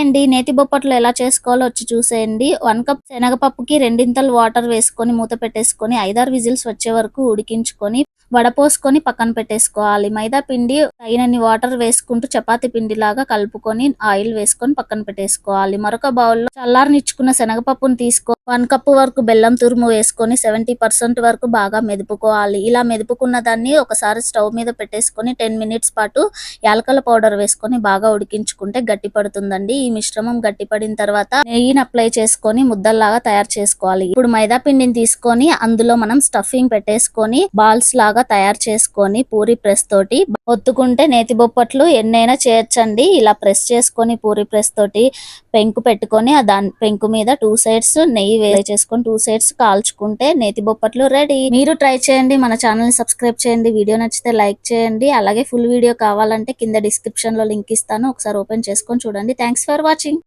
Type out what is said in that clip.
అండి నేతి బొప్పట్లు ఎలా చేసుకోవాలో వచ్చి చూసేయండి. వన్ కప్ శనగపప్పుకి రెండింతలు వాటర్ వేసుకొని మూత పెట్టేసుకొని ఐదారు విజిల్స్ వచ్చే వరకు ఉడికించుకొని వడపోసుకొని పక్కన పెట్టేసుకోవాలి. మైదా పిండి తగినన్ని వాటర్ వేసుకుంటూ చపాతి పిండి లాగా కలుపుకొని ఆయిల్ వేసుకొని పక్కన పెట్టేసుకోవాలి. మరొక బౌల్లో చల్లారనిచ్చుకున్న శనగపప్పును తీసుకో వన్ కప్ వరకు బెల్లం తురుము వేసుకొని సెవెంటీ పర్సెంట్ వరకు బాగా మెదుపుకోవాలి. ఇలా మెదుపుకున్న దాన్ని ఒకసారి స్టవ్ మీద పెట్టేసుకొని టెన్ మినిట్స్ పాటు యాలకల పౌడర్ వేసుకొని బాగా ఉడికించుకుంటే గట్టి పడుతుందండి ఈ మిశ్రమం గట్టి పడిన తర్వాత నెయ్యిని అప్లై చేసుకొని ముద్దల్లాగా తయారు చేసుకోవాలి. ఇప్పుడు మైదా పిండిని తీసుకొని అందులో మనం స్టఫింగ్ పెట్టేసుకొని బాల్స్ లాగా తయారు చేసుకొని పూరి ప్రెస్ తోటి ఒత్తుకుంటే నేతి బొప్పట్లు ఎన్నైనా చేయొచ్చండి ఇలా ప్రెస్ చేసుకొని పూరి ప్రెస్ తోటి పెంకు పెట్టుకొని దాని పెంకు మీద టూ సైడ్స్ నెయ్యి వేరే చేసుకొని టూ సైడ్స్ కాల్చుకుంటే నేతి బొప్పట్లు రెడీ మీరు ట్రై చేయండి. మన ఛానల్ని సబ్స్క్రైబ్ చేయండి. వీడియో నచ్చితే లైక్ చేయండి. అలాగే ఫుల్ వీడియో కావాలంటే కింద డిస్క్రిప్షన్లో లింక్ ఇస్తాను. ఒకసారి ఓపెన్ చేసుకొని చూడండి. Thanks for for watching.